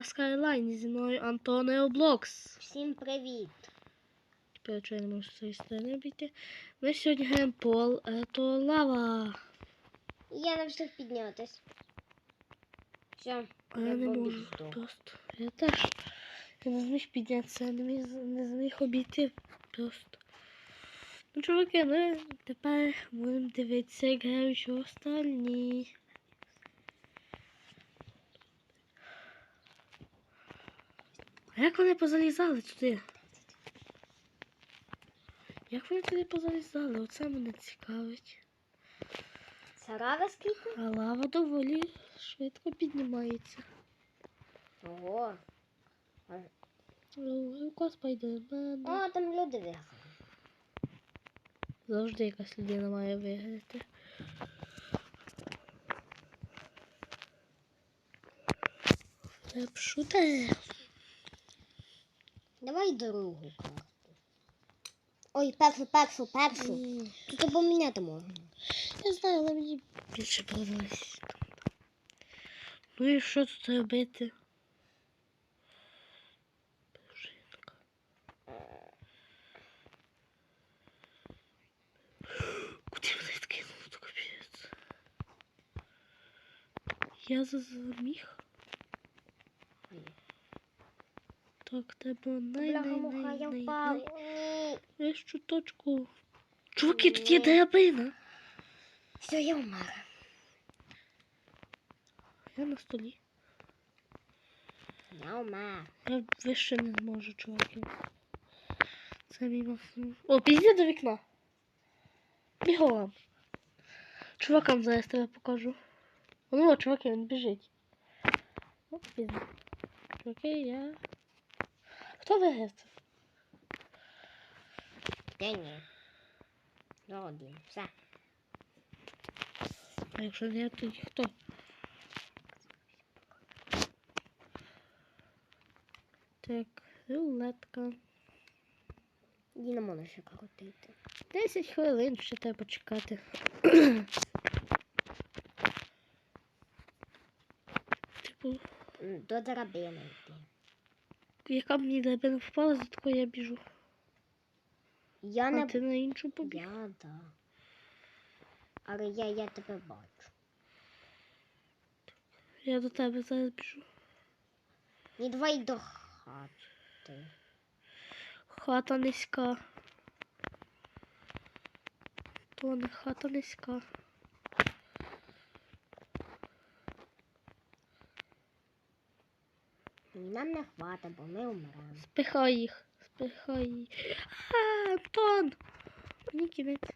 Skyline зі мною Антоніо Блокс. Всім привіт! Тепер що не з цієї сторони обійти. Ми сьогодні граємо пол, а то лава. Я не встиг піднятись. Все, А я не можу. Просто. Я теж. Я не зміг піднятися, я не, міг, не зміг обійти просто. Ну, чуваки, ми тепер будемо дивитися, як грають останні. А як вони позалізали туди? Як вони туди позалізали? Оце мене цікавить. Сарава скільки? А лава доволі швидко піднімається. Ого. Рука спайдермена. О, там люди виграли. Завжди якась людина має виграти. Шутер. Давай другу карту. Ой, першу, першу, першу. Ні. Тут поміняти можна. Я знаю, але мені більше подобається. Ну і що тут робити? Куди мене відкинуло до капець? Я зазміг. Так, треба най най най я най най. Вищу точку. Чуваки, тут є драбина. Все, я вмер. Я на столі. Я вмер. Я вище не зможу, чуваки. Це мій максимум. О, підійди до вікна. Бігом. Чувакам зараз тебе покажу. Ну, чуваки, він біжить. О, піде. Чуваки, я. Хто виграв це? Та ні. Ну. Все. А якщо не я, тоді хто? Так, рулетка. Можна ще крутити. 10 хвилин ще треба почекати. типу, До драбини йти. Яка мені драбина впала, за такою я біжу. Я А не ти на іншу побіг. Я да. Але я, я тебе бачу. Я до тебе зараз біжу. Не давай до хати. Хата низька. То не хата низька. Нам не хватить, бо ми вмремо. Спихай їх. Спихай їх. А, Антон! Мені кінець.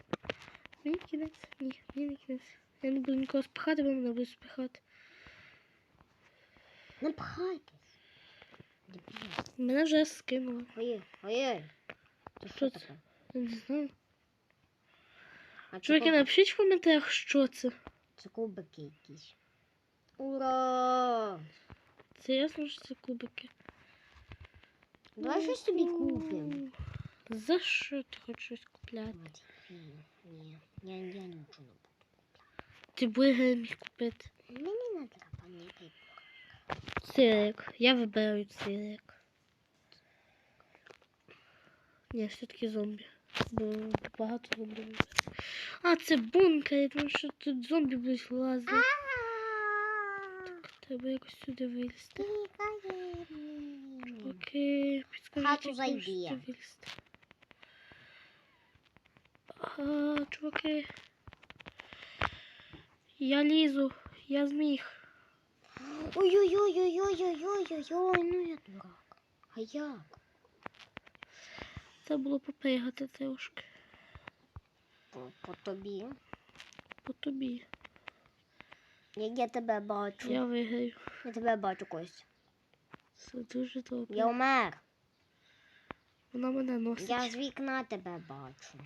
Мені кінець. Ні, мені не кінець. Я не буду нікого спихати, бо мене будуть спихати. Не пхайтесь. Мене вже скинули. Ой, ой, Це Що це? Я не знаю. А Чуваки, напишіть в коментарях, що це. це кубики якісь. Ура! Це ясно, що це кубики. Давай щось собі купимо. За що ти хочеш щось купляти? Ні, ні, я, я нічого не буду. Ти бургер міг купити. Мені не треба ніякий. Сирик. Я вибираю сирик. Ні, все-таки зомбі. Бо багато зомбі. А, це бункер, я думаю, що тут зомбі будуть лазити. Треба якось сюди вилізти. Окей, підскажіть, як сюди вилізти. А, чуваки. Я лізу, я зміг. Ой-ой-ой-ой-ой-ой-ой-ой, ну я дурак. А як? Це було попригати трошки. По, по тобі. По тобі. Я тебе бачу. Я виграю. Я тебе бачу Костя. Це дуже добре. Я умер. Вона мене носить. Я з вікна тебе бачу.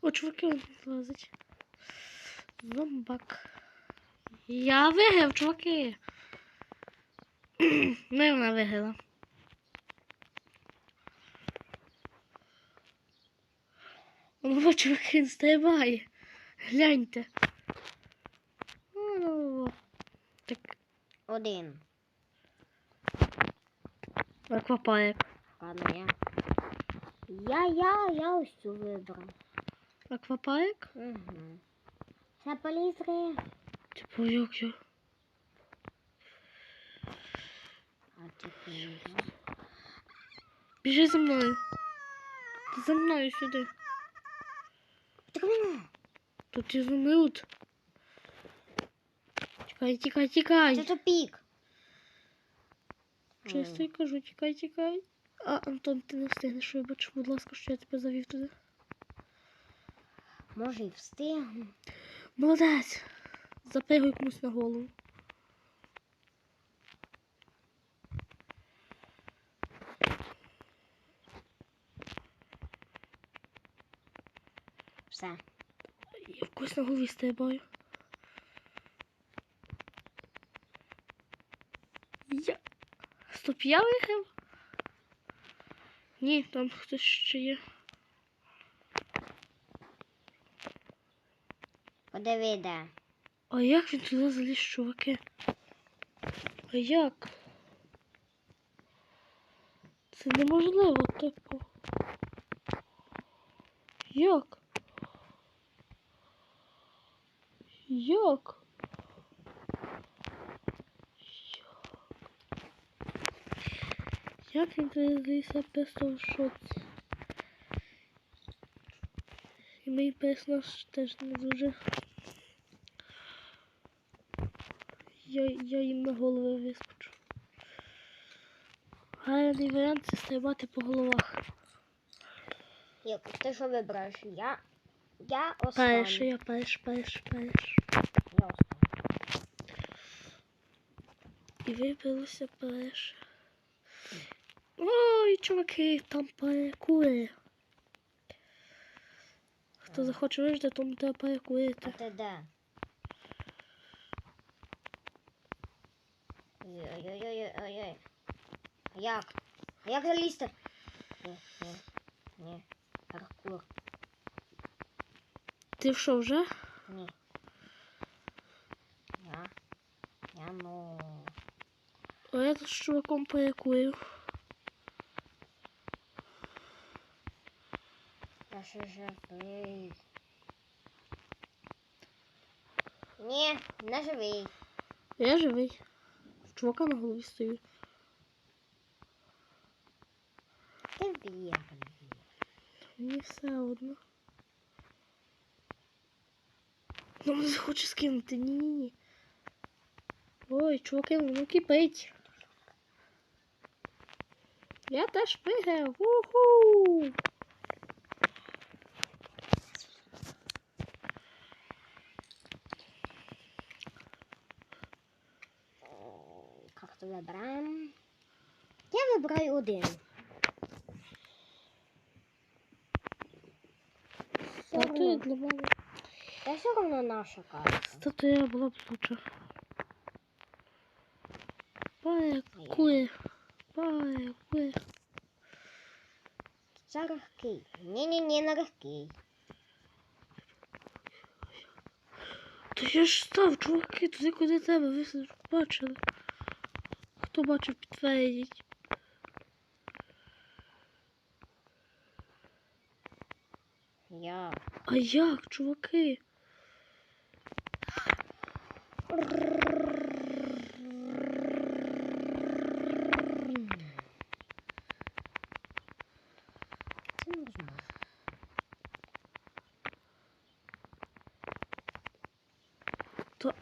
О, чуваки, він лазить. Зомбак. Я виграв, чуваки. Ну і вона виграла. Ого, чуваки, він стрибає. Гляньте. Так. Один. Аквапарк. Ладно, я. Я, я, я ось цю вибрав. Аквапарк? Угу. Це полізри. Типу, як я? Біжи за мною. Ти за мною сюди. Тут ізумруд. Тікай, тікай, тікай. Це тупік. Чисто я кажу, тікай, тікай. А, Антон, ти не встигнеш, вибач, будь ласка, що я тебе завів туди. Може і встигну. Молодець. Запригуй комусь на голову. Все. Я в когось на голові стрибаю. Я. Стоп, я виграв? Ні, там хтось ще є. Подиви, де. А як він туди заліз, чуваки? А як? Це неможливо, типу. Як? Як? Як він туди заліз, я просто в шоці. І мій персонаж теж не дуже. Я, я їм на голови вискочу. Гарний варіант це стрибати по головах. Як, ти що вибираєш? Я. Я останній. Перший, я перш, перш, перш. Я останній. І вибилося перше. Ой, чуваки, там перекури. Хто захоче вижити, тому треба А перекурити. ти де? Ой-ой-ой-ой-ой. Як? Як залізти? Ні, ні, ні. Паркур. Ти що вже? Ні. Я. Я ну. А я тут з чуваком. Я ще живий. Ні, не живий. Я живий. Чувака на голові стою. Ти бігний. Мені все одно. Ну, мене хоче скинути. Ні-ні-ні. Ой, чуваки, ну кипить. Я теж виграв. Уху! Як то вибираємо? Я вибираю один. Статуя для мене. Та все одно наша карта. Статуя була б лучше. Паркує. Паркує. Це легкий. Ні-ні-ні, не легкий. Та я ж став, чуваки, туди куди тебе, ви ж бачили. Хто бачив, підтвердіть. Я. А як, чуваки? Це невозможно. То...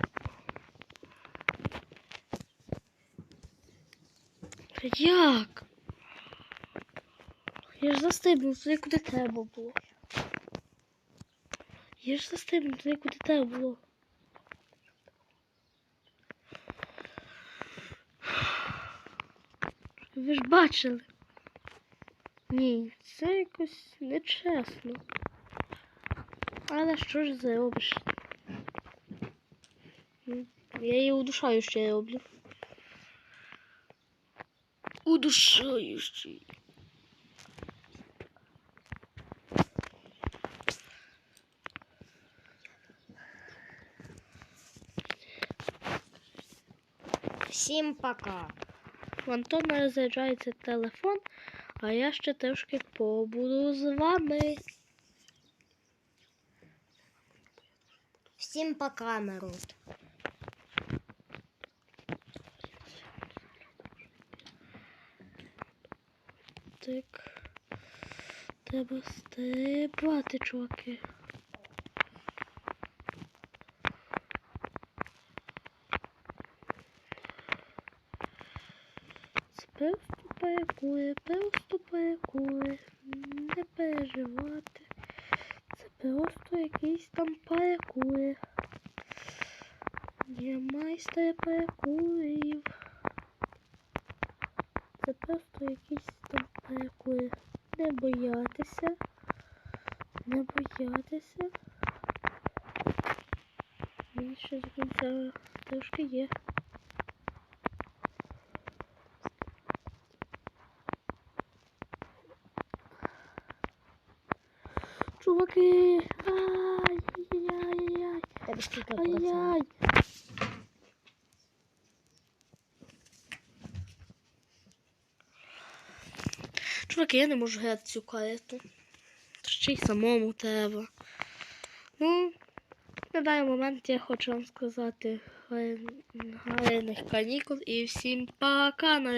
Як? Я ж застигнув туди, куди треба було. Я ж застигнув туди, куди треба було. Ви ж бачили. Ні, це якось нечесно. Але що ж зробиш? Я її удушаю ще роблю удушающий. Всім пока. В Антона розряджається телефон, а я ще трошки побуду з вами. Всім пока, народ. Так. Треба стрибати, чуваки. Просто паркує, просто паркує. Не переживати. Це просто якийсь там паркує. Я майстер паркурів. Це просто якийсь там паркур. Не боятися. Не боятися. Він ще до кінця трошки є. Чуваки! Ай-яй-яй! Тебе скільки процентів? Ай-яй! Чуваки, я не можу грати цю карту. Ще й самому треба. Ну, на даний момент я хочу вам сказати гарних канікул і всім пока на